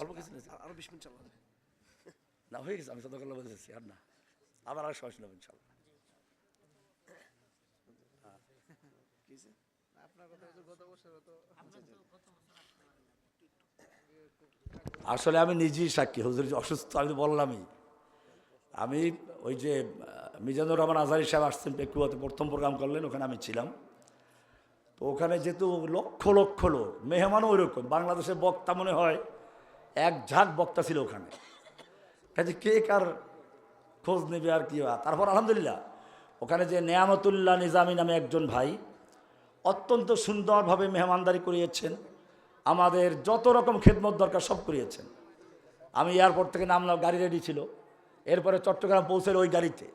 অল্প কিছু আরও বিশ মিনিট চালাবে না হয়ে গেছে আমি সদকাল্লা বলতেছি আর না। আবার আর তো আসলে আমি নিজেই সাক্ষী হুজুর অসুস্থ আমি বললামই। আমি ওই যে মিজানুর রহমান আজহারি সাহেব আসছেন পেকুয়াতে প্রথম প্রোগ্রাম করলেন ওখানে আমি ছিলাম। তো ওখানে যেহেতু লক্ষ লক্ষ লোক মেহমানও ওইরকম বাংলাদেশের বক্তা মনে হয় এক ঝাঁক বক্তা ছিল ওখানে। কাজে কে কার খোঁজ নেবে আর কি। তারপর আলহামদুলিল্লাহ, ওখানে যে নেয়ামতুল্লাহ নিজামী নামে একজন ভাই অত্যন্ত সুন্দরভাবে মেহমানদারি করিয়েছেন, আমাদের যত রকম খেদমত দরকার সব করিয়েছেন। আমি এয়ারপোর্ট থেকে নামলাম, গাড়ি রেডি ছিল। এরপরে চট্টগ্রাম পৌঁছাল ওই গাড়িতে।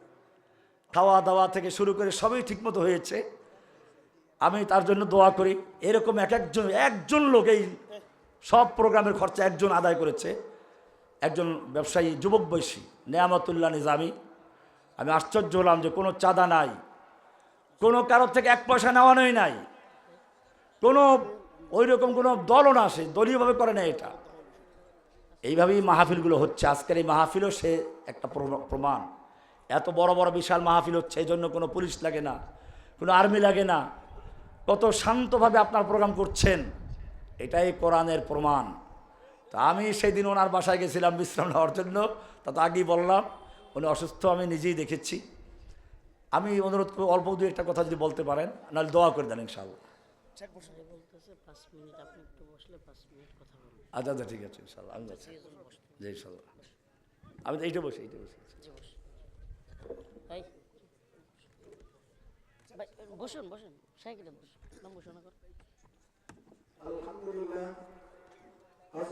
খাওয়া দাওয়া থেকে শুরু করে সবই ঠিকমতো হয়েছে। আমি তার জন্য দোয়া করি, এরকম এক একজন একজন লোক এই সব প্রোগ্রামের খরচা একজন আদায় করেছে। একজন ব্যবসায়ী, যুবক বয়সী, নেয়ামতুল্লাহ নিজামি। আমি আশ্চর্য হলাম যে কোনো চাঁদা নাই। কোনো কারোর থেকে এক পয়সা নেওয়ানোই নাই। কোনো ওই রকম কোনো দলও না সে, দলীয়ভাবে করে না এটা। এইভাবেই মাহফিলগুলো হচ্ছে। আজকের এই মাহফিলও সে একটা প্রমা- প্রমাণ। এত বড় বড় বিশাল মাহফিল হচ্ছে এই জন্য কোনো পুলিশ লাগে না, কোনো আর্মি লাগে না। কত শান্তভাবে আপনার প্রোগ্রাম করছেন। এটাই কোরআনের প্রমাণ। তা আমি সেদিন ওনার বাসায় গেছিলাম বিশ্রাম নেওয়ার জন্য। তা তো আগেই বললাম উনি অসুস্থ আমি নিজেই দেখেছি। আমি অনুরোধ করব অল্প দু একটা কথা যদি বলতে পারেন নাহলে দোয়া করে দেন ইনশাআল্লাহ। আচ্ছা আচ্ছা ঠিক আছে ইনশাল্লাহ আমি যাচ্ছি। জি ইনশাল্লাহ আমি তো এইটা বসে এইটা বসে। বসুন। বসুন সাইকেলে বসুন বসুন না কর